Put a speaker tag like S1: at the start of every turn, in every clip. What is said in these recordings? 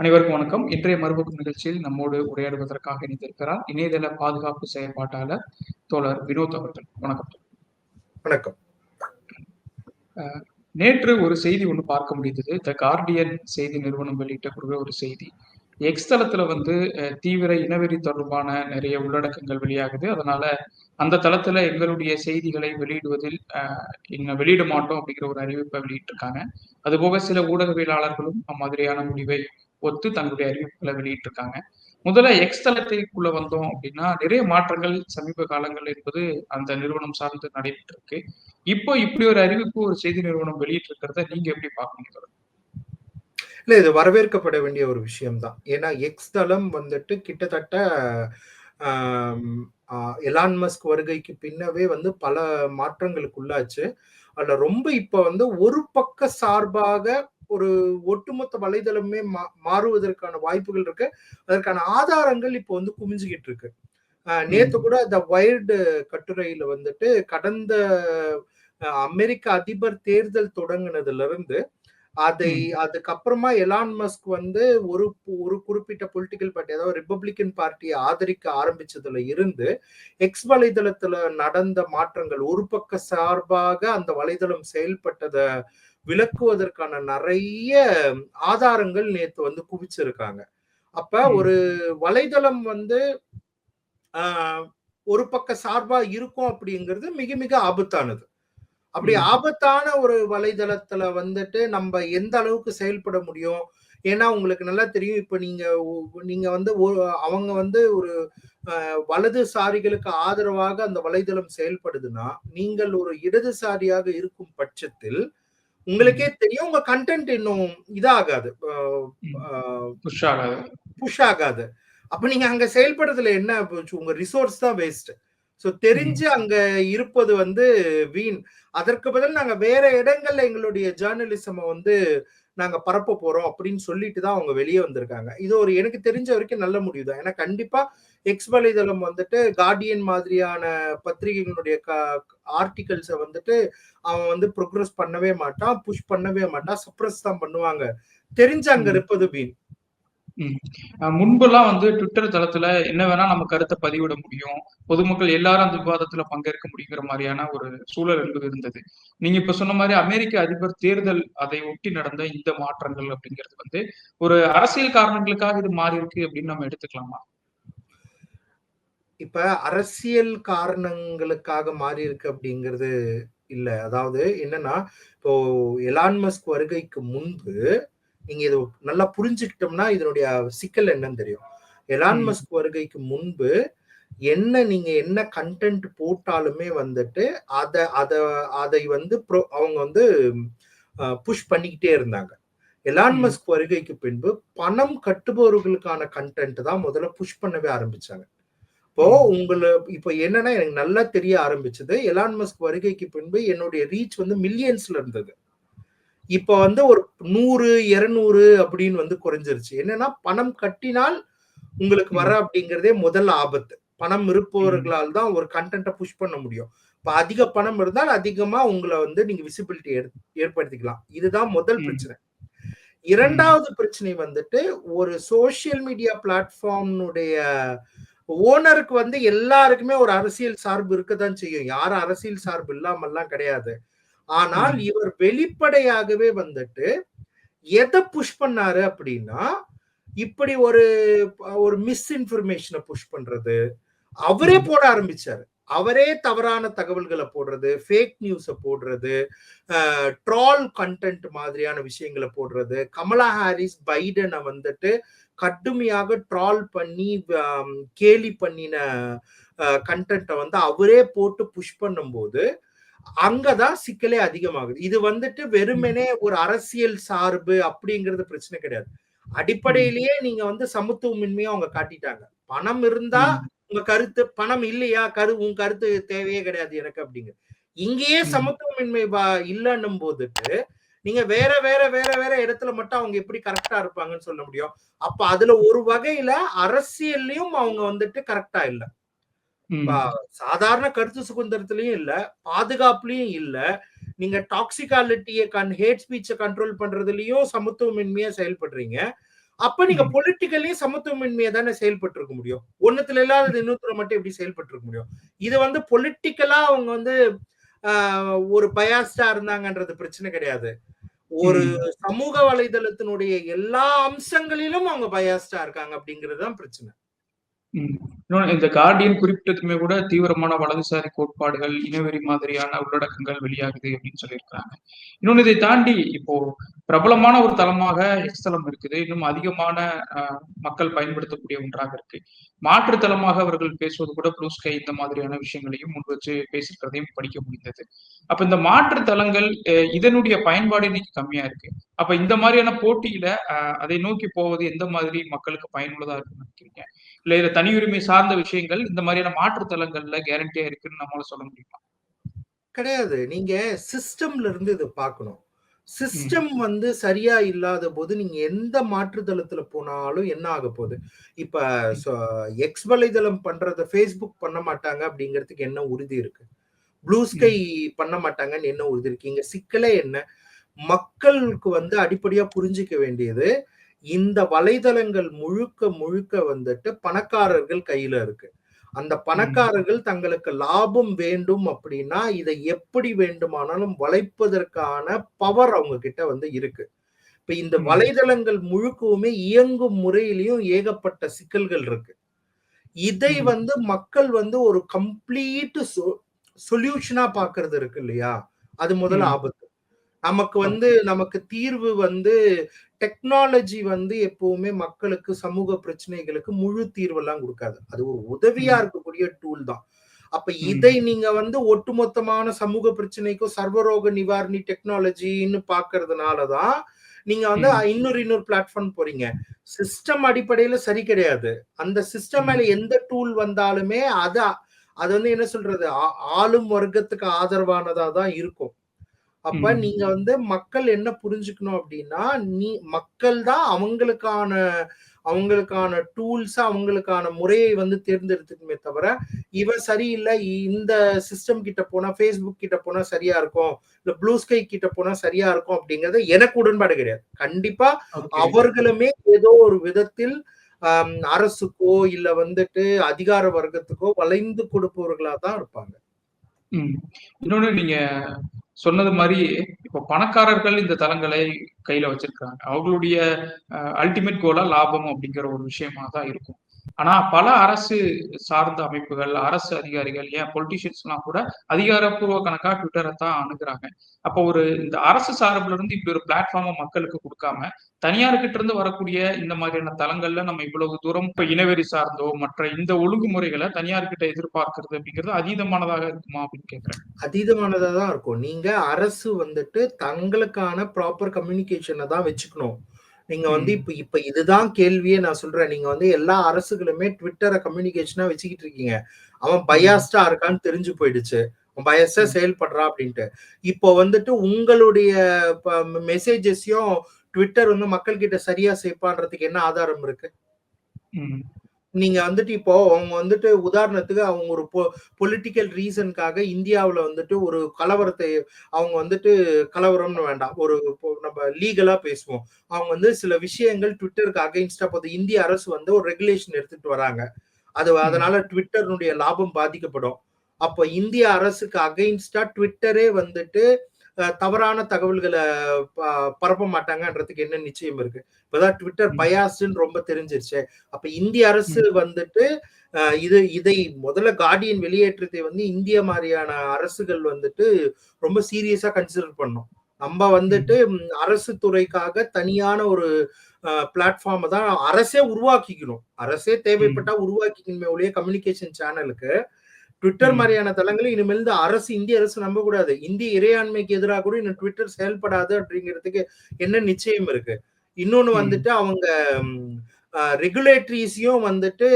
S1: அனைவருக்கும் வணக்கம். இன்றைய மறுபக்கம் நிகழ்ச்சியில் நம்மோடு உரையாடுவதற்காக இணைந்திருக்கிறார் இணையதள பாதுகாப்பு செயற்பாட்டாளர் தோழர் வினோத் அவர்கள். வணக்கம்.
S2: வணக்கம்.
S1: நேற்று ஒரு செய்தி ஒன்று பார்க்க முடிந்தது. த கார்டியன் செய்தி நிறுவனம் வெளியிட்டக்கூடிய ஒரு செய்தி. எக்ஸ் தளத்துல வந்து தீவிர இனவெறி தொடர்பான நிறைய உள்ளடக்கங்கள் வெளியாகுது. அதனால அந்த தளத்துல எங்களுடைய செய்திகளை வெளியிடுவதில் இங்க வெளியிட மாட்டோம் அப்படிங்கிற ஒரு அறிவிப்பை வெளியிட்டிருக்காங்க. அதுபோக சில ஊடகவியலாளர்களும் அம்மாதிரியான முடிவை ஒத்து தங்களுடைய அறிவிப்புகளை வெளியிட்டிருக்காங்க. முதல்ல எக்ஸ் தளத்திற்குள்ள வந்தோம் அப்படின்னா நிறைய மாற்றங்கள் சமீப காலங்கள் என்பது அந்த நிறுவனம் சார்ந்து நடைபெற்று இருக்கு இப்போ இப்படி ஒரு அறிவிப்பு ஒரு செய்தி நிறுவனம் வெளியிட்டு இருக்கிறத நீங்க எப்படி பாக்குறீங்க
S2: இல்ல இது வரவேற்கப்பட வேண்டிய ஒரு விஷயம்தான். ஏன்னா எக்ஸ் தளம் வந்துட்டு கிட்டத்தட்ட எலான் மஸ்க் வருகைக்கு பின்னவே வந்து பல மாற்றங்களுக்கு உள்ளாச்சு அதுல ரொம்ப இப்ப வந்து ஒரு பக்க சார்பாக ஒரு ஒட்டுமொத்த வலைதளமே மாறுவதற்கான வாய்ப்புகள் இருக்கு. அதற்கான ஆதாரங்கள் இப்போ வந்து குமிஞ்சுக்கிட்டு இருக்கு. நேத்து கூட த வைல்டு கட்டுரையில வந்துட்டு கடந்த அமெரிக்க அதிபர் தேர்தல் தொடங்கினதுல இருந்து அதை அதுக்கப்புறமா எலான் மஸ்க் வந்து ஒரு ஒரு குறிப்பிட்ட பொலிட்டிக்கல் பார்ட்டி அதாவது ரிப்பப்ளிகன் பார்ட்டியை ஆதரிக்க ஆரம்பிச்சதுல இருந்து எக்ஸ் வலைதளத்துல நடந்த மாற்றங்கள் ஒரு பக்க சார்பாக அந்த வலைதளம் செயல்பட்டதை விளக்குவதற்கான நிறைய ஆதாரங்கள் நேத்து வந்து குவிச்சிருக்காங்க. அப்ப ஒரு வலைதளம் வந்து ஒரு பக்க சார்பா இருக்கும் அப்படிங்கிறது மிக மிக ஆபத்தானது. அப்படி ஆபத்தான ஒரு வலைதளத்துல வந்துட்டு நம்ம எந்த அளவுக்கு செயல்பட முடியும்? ஏன்னா உங்களுக்கு நல்லா தெரியும் இப்ப நீங்க நீங்க வந்து அவங்க வந்து ஒரு வலதுசாரிகளுக்கு ஆதரவாக அந்த வலைதளம் செயல்படுதுன்னா நீங்கள் ஒரு இடதுசாரியாக இருக்கும் பட்சத்தில் உங்களுக்கே தெரியும் உங்க கண்டென்ட் இன்னும் இதாகாது.
S1: புஷ் ஆகாது.
S2: புஷ் ஆகாது. அப்ப நீங்க அங்க செயல்படுறதுல என்ன உங்க ரிசோர்ஸ் தான் வேஸ்ட் ஸோ தெரிஞ்சு அங்க இருப்பது வந்து வீண். அதற்கு பதில் நாங்க வேற இடங்கள்ல எங்களுடைய ஜேர்னலிசம் வந்து நாங்க பரப்ப போறோம் அப்படின்னு சொல்லிட்டு தான் அவங்க வெளியே வந்திருக்காங்க. இது ஒரு எனக்கு தெரிஞ்ச வரைக்கும் நல்ல முடிவு தான் ஏன்னா கண்டிப்பா எக்ஸ் வலைதளம் வந்துட்டு கார்டியன் மாதிரியான பத்திரிகைகளுடைய ஆர்டிகல்ஸை வந்துட்டு அவன் வந்து ப்ரோக்ரஸ் பண்ணவே மாட்டான் புஷ் பண்ணவே மாட்டான் சப்ரஸ் தான் பண்ணுவாங்க. தெரிஞ்சு அங்க இருப்பது வீண்.
S1: முன்பெல்லாம் வந்து ட்விட்டர் தளத்துல என்ன வேணா நம்ம கருத்தை பதிவிட முடியும். பொதுமக்கள் எல்லாரும் அந்த விவாதத்துல பங்கேற்க முடியுங்கிற மாதிரியான ஒரு சூழல் இருந்தது. நீங்க இப்ப சொன்ன மாதிரி அமெரிக்க அதிபர் தேர்தல் அதை ஒட்டி நடந்த இந்த மாற்றங்கள் அப்படிங்கிறது வந்து ஒரு அரசியல் காரணங்களுக்காக இது மாறி இருக்கு அப்படின்னு நம்ம எடுத்துக்கலாமா?
S2: இப்ப அரசியல் காரணங்களுக்காக மாறி இருக்கு அப்படிங்கிறது இல்ல. அதாவது என்னன்னா இப்போ எலான்மஸ்க் வருகைக்கு முன்பு நீங்க இது நல்லா புரிஞ்சுக்கிட்டோம்னா இதனுடைய சிக்கல் என்னன்னு தெரியும். எலான் மஸ்க் வருகைக்கு முன்பு என்ன நீங்க என்ன கண்டென்ட் போட்டாலுமே வந்துட்டு அதை அதை அதை வந்து அவங்க வந்து புஷ் பண்ணிக்கிட்டே இருந்தாங்க. எலான் மஸ்க் வருகைக்கு பின்பு பணம் கட்டுபவர்களுக்கான கண்டென்ட் தான் முதல்ல புஷ் பண்ணவே ஆரம்பிச்சாங்க. இப்போ உங்களை இப்போ என்னன்னா எனக்கு நல்லா தெரிய ஆரம்பிச்சது. எலான் மஸ்க் வருகைக்கு பின்பு என்னுடைய ரீச் வந்து மில்லியன்ஸ்ல இருந்தது. இப்ப வந்து ஒரு நூறு இருநூறு அப்படின்னு வந்து குறைஞ்சிருச்சு. என்னன்னா பணம் கட்டினால் உங்களுக்கு வர அப்படிங்கிறதே முதல் ஆபத்து. பணம் இருப்பவர்களால் தான் ஒரு கண்டென்ட்டை புஷ் பண்ண முடியும். இப்ப அதிக பணம் இருந்தால் அதிகமா உங்களை வந்து நீங்க விசிபிலிட்டி ஏற்படுத்திக்கலாம். இதுதான் முதல் பிரச்சனை. இரண்டாவது பிரச்சனை வந்துட்டு ஒரு சோசியல் மீடியா பிளாட்ஃபார்ம்னுடைய ஓனருக்கு வந்து எல்லாருக்குமே ஒரு அரசியல் சார்பு இருக்கதான் செய்யும். யாரும் அரசியல் சார்பு இல்லாமல்லாம் கிடையாது. ஆனால் இவர் வெளிப்படையாகவே வந்துட்டு எதை புஷ் பண்ணாரு அப்படின்னா இப்படி ஒரு ஒரு மிஸ்இன்ஃபர்மேஷனை புஷ் பண்றது. அவரே போட ஆரம்பிச்சாரு. அவரே தவறான தகவல்களை போடுறது ஃபேக் நியூஸை போடுறது ட்ரால் கண்டென்ட் மாதிரியான விஷயங்களை போடுறது. கமலா ஹாரிஸ் பைடனை வந்துட்டு கடுமையாக ட்ரால் பண்ணி கேலி பண்ணின கண்டென்ட்டை வந்து அவரே போட்டு புஷ் பண்ணும்போது அங்கதான் சிக்கலே அதிகமாகுது. இது வந்துட்டு வெறுமனே ஒரு அரசியல் சார்பு அப்படிங்கிறது பிரச்சனை கிடையாது. அடிப்படையிலேயே நீங்க வந்து சமத்துவமின்மையா அவங்க காட்டிட்டாங்க. பணம் இருந்தா உங்க கருத்து பணம் இல்லையா? கரு உன் கருத்து தேவையே கிடையாது எனக்கு அப்படிங்க. இங்கேயே சமத்துவமின்மை இல்லைன்னும் போதுட்டு நீங்க வேற வேற வேற வேற இடத்துல மட்டும் அவங்க எப்படி கரெக்டா இருப்பாங்கன்னு சொல்ல முடியும். அப்ப அதுல ஒரு வகையில அரசியல்லையும் அவங்க வந்துட்டு கரெக்டா இல்லை. சாதாரண கருத்து சுதந்திரத்திலயும் இல்ல பாதுகாப்புலயும் இல்ல. நீங்க டாக்ஸிகாலிட்டியை கண் ஹேட் ஸ்பீச்சை கண்ட்ரோல் பண்றதுலயும் சமத்துவமின்மையா செயல்படுறீங்க. அப்ப நீங்க
S1: ம்.
S2: பொலிட்டிக்கலையும் சமத்துவமின்மையை தானே செயல்பட்டு இருக்க முடியும். ஒண்ணுத்துல இல்லாதது இன்னொருத்துல மட்டும் எப்படி செயல்பட்டு இருக்க முடியும்? இது வந்து பொலிட்டிக்கலா அவங்க வந்து ஒரு பயாஸ்டா இருந்தாங்கன்றது பிரச்சனை கிடையாது. ஒரு. சமூக வலைதளத்தினுடைய எல்லா அம்சங்களிலும் அவங்க பயாஸ்டா இருக்காங்க அப்படிங்கிறது தான் பிரச்சனை
S1: இன்னொன்று இந்த கார்டியன் குறிப்பிட்டதுமே கூட தீவிரமான வலதுசாரி கோட்பாடுகள், இனவெறி மாதிரியான உள்ளடக்கங்கள் வெளியாகுது அப்படின்னு சொல்லியிருக்கிறாங்க இன்னொன்று இதை தாண்டி இப்போ பிரபலமான ஒரு தளமாக எக்ஸ் தளம் இருக்குது. இன்னும் அதிகமான மக்கள் பயன்படுத்தக்கூடிய ஒன்றாக இருக்கு. மாற்று தளமாக அவர்கள் பேசுவது கூட ப்ளூ ஸ்கை இந்த மாதிரியான விஷயங்களையும் முன் வச்சு பேசியிருக்கிறதையும் படிக்க முடிந்தது. அப்ப இந்த மாற்று தளங்கள் இதனுடைய பயன்பாடு இன்னைக்கு கம்மியா இருக்கு. அப்ப இந்த மாதிரியான போட்டியில அதை நோக்கி போவது எந்த மாதிரி மக்களுக்கு பயனுள்ளதா இருக்குன்னு நினைக்கிறீங்க? இல்ல இதுல தனி உரிமை சார்ந்த விஷயங்கள் இந்த மாதிரியான மாற்று தளங்கள்ல கேரண்டியா இருக்குன்னு நம்மால சொல்ல முடியுமா?
S2: கிடையாது நீங்க சிஸ்டம்ல இருந்து இதை பார்க்கணும். சிஸ்டம் வந்து சரியா இல்லாத போது நீங்க எந்த மாற்றுதளத்துல போனாலும் என்ன ஆக போகுது இப்ப. எக்ஸ் வலைதளம் பண்றத ஃபேஸ்புக் பண்ண மாட்டாங்க அப்படிங்கிறதுக்கு என்ன உறுதி இருக்கு ப்ளூ ஸ்கை. பண்ண மாட்டாங்கன்னு என்ன உறுதி இருக்கு இங்க சிக்கலே என்ன மக்களுக்கு வந்து அடிப்படையா புரிஞ்சுக்க வேண்டியது இந்த வலைதளங்கள் முழுக்க முழுக்க வந்துட்டு பணக்காரர்கள் கையில இருக்கு அந்த. பணக்காரர்கள் தங்களுக்கு லாபம் வேண்டும் அப்படின்னா இதை எப்படி வேண்டுமானாலும் வளைப்பதற்கான பவர் அவங்க கிட்ட வந்து இருக்கு இப்ப இந்த. வலைதளங்கள் முழுக்கவுமே இயங்கும் முறையிலையும் ஏகப்பட்ட சிக்கல்கள் இருக்கு இதை. வந்து மக்கள் வந்து ஒரு கம்ப்ளீட் சொல்யூஷனா பாக்குறது இருக்கு இல்லையா அது முதல்ல. ஆபத்து நமக்கு வந்து. நமக்கு தீர்வு வந்து டெக்னாலஜி வந்து எப்பவுமே மக்களுக்கு சமூக பிரச்சனைகளுக்கு முழு தீர்வெல்லாம் கொடுக்காது அது ஒரு உதவியா. இருக்கக்கூடிய டூல் தான் அப்ப. இதை நீங்க வந்து ஒட்டுமொத்தமான சமூக பிரச்சனைக்கும் சர்வரோக நிவாரணி டெக்னாலஜின்னு பாக்குறதுனாலதான் நீங்க வந்து. இன்னொரு இன்னொரு பிளாட்ஃபார்ம் போறீங்க சிஸ்டம் அடிப்படையில சரி கிடையாது அந்த சிஸ்டம் மேல. எந்த டூல் வந்தாலுமே அது அது வந்து என்ன சொல்றது ஆ- ஆளும் வர்க்கத்துக்கு ஆதரவானதா தான் இருக்கும் அப்ப. நீங்க வந்து மக்கள் என்ன புரிஞ்சுக்கணும் அப்படின்னா நீ மக்கள் தான் அவங்களுக்கான அவங்களுக்கான டூல்ஸ் அவங்களுக்கான முறையை வந்து தேர்ந்தெடுத்துக்குமே தவிர இவன் சரியில்லை இந்த சிஸ்டம் கிட்ட போனா ஃபேஸ்புக் கிட்ட போனா சரியா இருக்கும் இல்ல ப்ளூ ஸ்கை கிட்ட போனா சரியா இருக்கும் அப்படிங்கறது எனக்கு உடன்பாடு கிடையாது கண்டிப்பா. அவர்களுமே ஏதோ ஒரு விதத்தில் அரசுக்கோ இல்ல வந்துட்டு அதிகார வர்க்கத்துக்கோ வளைந்து கொடுப்பவர்களா தான் இருப்பாங்க.
S1: இன்னொன்னு நீங்க சொன்னது மாதிரி இப்போ பணக்காரர்கள் இந்த தளங்களை கையில வச்சிருக்காங்க. அவங்களுடைய அல்டிமேட் கோலா லாபம் அப்படிங்கிற ஒரு விஷயமா தான் இருக்கும். ஆனா, பல அரசு சார்ந்த அமைப்புகள், அரசு அதிகாரிகள், ஏன் பொலிட்டிஷியன்ஸ்லாம் கூட அதிகாரப்பூர்வ கணக்கா ட்விட்டரை தான் அணுகுறாங்க. அப்போ ஒரு இந்த அரசு சார்பில் இருந்து இப்படி ஒரு பிளாட்ஃபார்மை மக்களுக்கு கொடுக்காம தனியார்கிட்ட இருந்து வரக்கூடிய இந்த மாதிரியான தளங்கள்ல நம்ம இவ்வளவு தூரம் இப்ப இனவெறி சார்ந்தோ, மற்ற இந்த ஒழுங்குமுறைகளை தனியார்கிட்ட எதிர்பார்க்கறது அப்படிங்கிறது அதீதமானதாக இருக்குமா அப்படின்னு கேட்கிறேன்.
S2: அதீதமானதா தான் இருக்கும் நீங்க அரசு வந்துட்டு தங்களுக்கான ப்ராப்பர் கம்யூனிகேஷனை தான் வச்சுக்கணும் நீங்க வந்து. இப்ப இப்ப இதுதான் கேள்வியே நான் சொல்றேன் நீங்க வந்து எல்லா அரசுகளுமே ட்விட்டரை கம்யூனிகேஷனா வச்சுக்கிட்டு இருக்கீங்க அவன். பயாஸ்டா இருக்கான்னு தெரிஞ்சு போயிடுச்சு
S1: ம்.
S2: செயல்படுறான் அப்படின்ட்டு இப்போ வந்துட்டு உங்களுடைய மெசேஜஸையும் ட்விட்டர் வந்து மக்கள் கிட்ட சரியா சேர்ப்பான்றதுக்கு என்ன ஆதாரம் இருக்கு. நீங்க வந்துட்டு இப்போ அவங்க வந்துட்டு உதாரணத்துக்கு அவங்க ஒரு பொலிட்டிக்கல் ரீசனுக்காக இந்தியாவுல வந்துட்டு ஒரு கலவரத்தை அவங்க வந்துட்டு கலவரம்னு வேண்டாம். ஒரு நம்ம லீகலா பேசுவோம். அவங்க வந்து சில விஷயங்கள் ட்விட்டருக்கு அகைன்ஸ்டா போது இந்திய அரசு வந்து ஒரு ரெகுலேஷன் எடுத்துட்டு வராங்க. அது. அதனால ட்விட்டருடைய லாபம் பாதிக்கப்படும். அப்போ இந்திய அரசுக்கு அகைன்ஸ்டா ட்விட்டரே வந்துட்டு தவறான தகவல்களை பரப்ப மாட்டாங்கன்றதுக்கு என்ன நிச்சயம் இருக்கு? இப்பதான் ட்விட்டர். பயாஸ்ன்னு ரொம்ப தெரிஞ்சிருச்சு. அப்ப இந்திய அரசு. வந்துட்டு இது இதை முதல்ல கார்டியன் வெளியேற்றத்தை வந்து இந்திய மாதிரியான அரசுகள் வந்துட்டு ரொம்ப சீரியஸா கன்சிடர் பண்ணோம். நம்ம வந்துட்டு அரசு துறைக்காக தனியான ஒரு பிளாட்ஃபார்மை தான் அரசே உருவாக்கிக்கணும். அரசே தேவைப்பட்டா உருவாக்கிக்கணுமே ஒழிய கம்யூனிகேஷன் சேனலுக்கு ட்விட்டர். மாதிரியான தளங்களை இனிமேல் இந்த அரசு இந்திய அரசு நம்ப கூடாது இந்திய இறையாண்மைக்கு எதிராக கூட இன்னும் ட்விட்டர் செயல்படாது அப்படிங்கிறதுக்கு என்ன நிச்சயம் இருக்கு? இன்னொன்னு. வந்துட்டு அவங்க ரெகுலேட்டரிஸையும் வந்துட்டு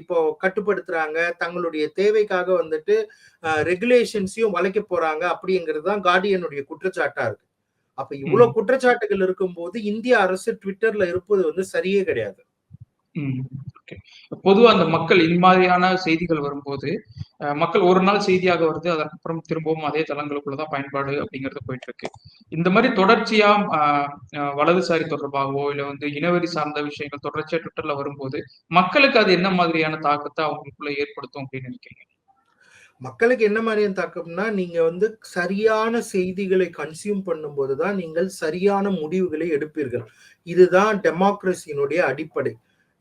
S2: இப்போ கட்டுப்படுத்துறாங்க. தங்களுடைய தேவைக்காக வந்துட்டு ரெகுலேஷன்ஸையும் வளைக்க போறாங்க. அப்படிங்கிறது தான் கார்டியனுடைய குற்றச்சாட்டா இருக்கு. அப்ப இவ்வளவு. குற்றச்சாட்டுகள் இருக்கும்போது இந்திய அரசு ட்விட்டர்ல இருப்பது வந்து சரியே கிடையாது.
S1: பொதுவா அந்த மக்கள் இந்த மாதிரியான செய்திகள் வரும்போது, மக்கள் ஒரு நாள் செய்தியாக வருது. அதற்கப்புறம் திரும்பவும் அதே தளங்களுக்குள்ளதான் பயன்பாடு பயன்பாடு அப்படிங்கிறது போயிட்டுருக்கு. இந்த மாதிரி தொடர்ச்சியா வலதுசாரி தொடர்பாகவோ, இல்ல வந்து இனவெறி சார்ந்த விஷயங்கள் தொடர்ச்சியா ட்விட்டர்ல வரும்போது, மக்களுக்கு அது என்ன மாதிரியான தாக்கத்தை அவங்களுக்குள்ள ஏற்படுத்தும் அப்படின்னு நினைக்கிறீங்க?
S2: மக்களுக்கு என்ன மாதிரியான தாக்கம்னா, நீங்க வந்து சரியான செய்திகளை கன்சியூம் பண்ணும்போது தான் நீங்கள் சரியான முடிவுகளை எடுப்பீர்கள். இதுதான் டெமோக்ரஸியினுடைய அடிப்படை.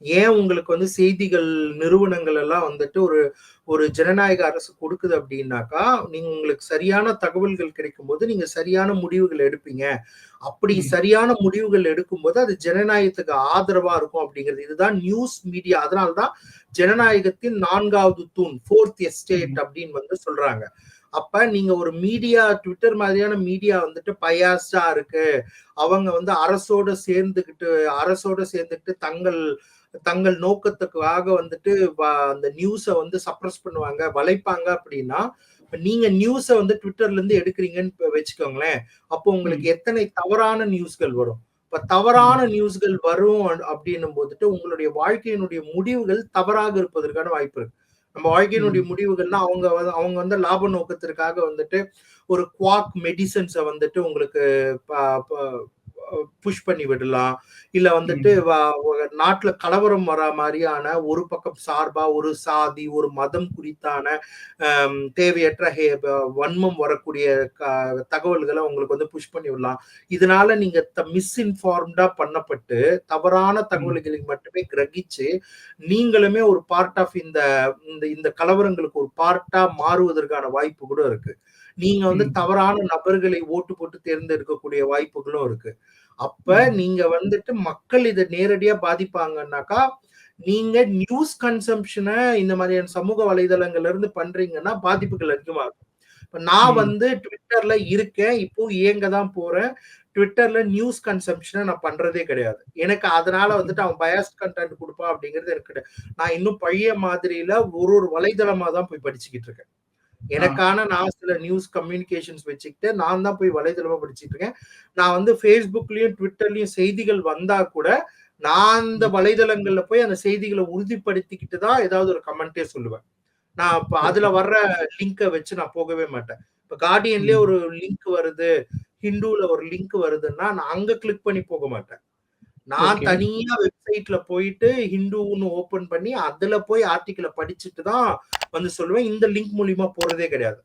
S2: ஏன் உங்களுக்கு வந்து செய்திகள் நிறுவனங்கள் எல்லாம் வந்துட்டு ஒரு ஒரு ஜனநாயக அரசு கொடுக்குது அப்படின்னாக்கா, நீங்க உங்களுக்கு சரியான தகவல்கள் கிடைக்கும்போது, நீங்க சரியான முடிவுகள் எடுப்பீங்க. அப்படி. சரியான முடிவுகள் எடுக்கும்போது, அது ஜனநாயகத்துக்கு ஆதரவா இருக்கும் அப்படிங்கிறது. இதுதான் நியூஸ் மீடியா. அதனால தான் ஜனநாயகத்தின் 4வது தூண், 4த் எஸ்டேட். அப்படின்னு வந்து சொல்றாங்க. அப்ப நீங்க ஒரு மீடியா ட்விட்டர் மாதிரியான மீடியா வந்துட்டு பயாஸ்டா இருக்கு. அவங்க வந்து அரசோட சேர்ந்துகிட்டு அரசோட சேர்ந்துட்டு தங்கள் தங்கள் நோக்கத்துக்காக வந்துட்டு அந்த நியூஸ வந்து சப்ரஸ் பண்ணுவாங்க, வளைப்பாங்க அப்படின்னா, நீங்க நியூஸ வந்து ட்விட்டர்ல இருந்து எடுக்குறீங்கன்னு வச்சுக்கோங்களேன். அப்போ உங்களுக்கு. எத்தனை தவறான நியூஸ்கள் வரும். இப்ப தவறான. நியூஸ்கள் வரும் அப்படின்னும் போதுட்டு, உங்களுடைய வாழ்க்கையினுடைய முடிவுகள் தவறாக இருப்பதற்கான வாய்ப்பு இருக்கு. நம்ம வாழ்க்கையினுடைய
S1: ம்.
S2: முடிவுகள்னா, அவங்க அவங்க வந்து லாப நோக்கத்திற்காக வந்துட்டு ஒரு குவாக் மெடிசின்ஸ வந்துட்டு உங்களுக்கு புஷ் பண்ணி விடலாம். இல்ல வந்துட்டு நாட்டுல கலவரம் வரா மாரியான ஒரு பக்கம் சார்பா ஒரு சாதி, ஒரு மதம் குறித்தான தேவையற்ற வன்மம் வரக்கூடிய தகவல்கள உங்களுக்கு வந்து புஷ் பண்ணி விடலாம். இதனால நீங்க மிஸ்இன்ஃபார்ம்டா பண்ணப்பட்டு, தவறான. தகவல்களை மட்டுமே கிரகிச்சு, நீங்களுமே ஒரு பார்ட் ஆஃப் இந்த இந்த கலவரங்களுக்கு ஒரு பார்ட்டா மாறுவதற்கான வாய்ப்பு கூட இருக்கு. நீங்க வந்து. தவறான நபர்களை ஓட்டு போட்டு தேர்ந்தெடுக்கக்கூடிய வாய்ப்புகளும் இருக்கு. அப்ப. நீங்க வந்துட்டு மக்கள் இத நேரடியா பாதிப்பாங்கன்னாக்கா, நீங்க நியூஸ் கன்சம்ப்ஷன இந்த மாதிரியான சமூக வலைதளங்கள்ல இருந்து பண்றீங்கன்னா, பாதிப்புகள் அதிகமா இருக்கும். இப்ப நான். வந்து ட்விட்டர்ல இருக்கேன். இப்போ இயங்க தான் போறேன். ட்விட்டர்ல நியூஸ் கன்சம்ப்ஷன நான் பண்றதே கிடையாது. எனக்கு அதனால வந்துட்டு அவன் பயாஸ்ட் கன்டென்ட் குடுப்பான் அப்படிங்கிறது எனக்கு கிடையாது. நான் இன்னும் பழைய மாதிரியில ஒரு ஒரு வலைதளமா தான் போய் படிச்சுக்கிட்டு இருக்கேன். எனக்கான நான் சில நியூஸ் கம்யூனிகேஷன்ஸ் வச்சுக்கிட்டு, நான் தான் போய் வலைதளமா படிச்சுட்டு இருக்கேன். நான் வந்து Facebookலயும், Twitterலயும் செய்திகள் வந்தா கூட, நான் அந்த. வலைதளங்கள்ல போய் அந்த செய்திகள உறுதிப்படுத்திக்கிட்டு தான் ஏதாவது ஒரு கமெண்ட்டே சொல்லுவேன். நான் இப்ப அதுல. வர்ற லிங்க வச்சு நான் போகவே மாட்டேன். இப்ப கார்டியன்லயே. ஒரு லிங்க் வருது, ஹிந்துல ஒரு லிங்க் வருதுன்னா, நான் அங்க கிளிக் பண்ணி போக மாட்டேன். நான். தனியா வெப்சைட்ல போயிட்டு ஹிந்துன்னு ஓப்பன் பண்ணி, அதுல போய் ஆர்டிக்கிள படிச்சுட்டு தான் வந்து சொல்லுவேன். இந்த லிங்க் மூலியமா போறதே கிடையாது.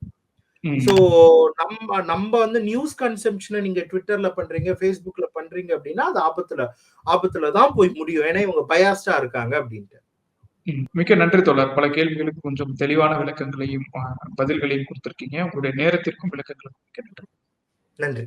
S2: ஸோ
S1: ம்.
S2: நம்ப நம்ப வந்து நியூஸ் கன்சம்ப்ஷன நீங்க Twitterல பண்றீங்க, Facebookல பண்றீங்க அப்படின்னா, அது ஆபத்துல ஆபத்துல தான் போய் முடியும். ஏன்னா இவங்க பயாஸ்டா இருக்காங்க அப்படின்ட்டு.
S1: மிக்க நன்றி தோழர். பல கேள்விகளுக்கு கொஞ்சம் தெளிவான விளக்கங்களையும், பதில்களையும் குடுத்திருக்கீங்க. உங்களுடைய நேரத்திற்கும், விளக்கங்களுக்கும் மிக்க நன்றி.
S2: நன்றி.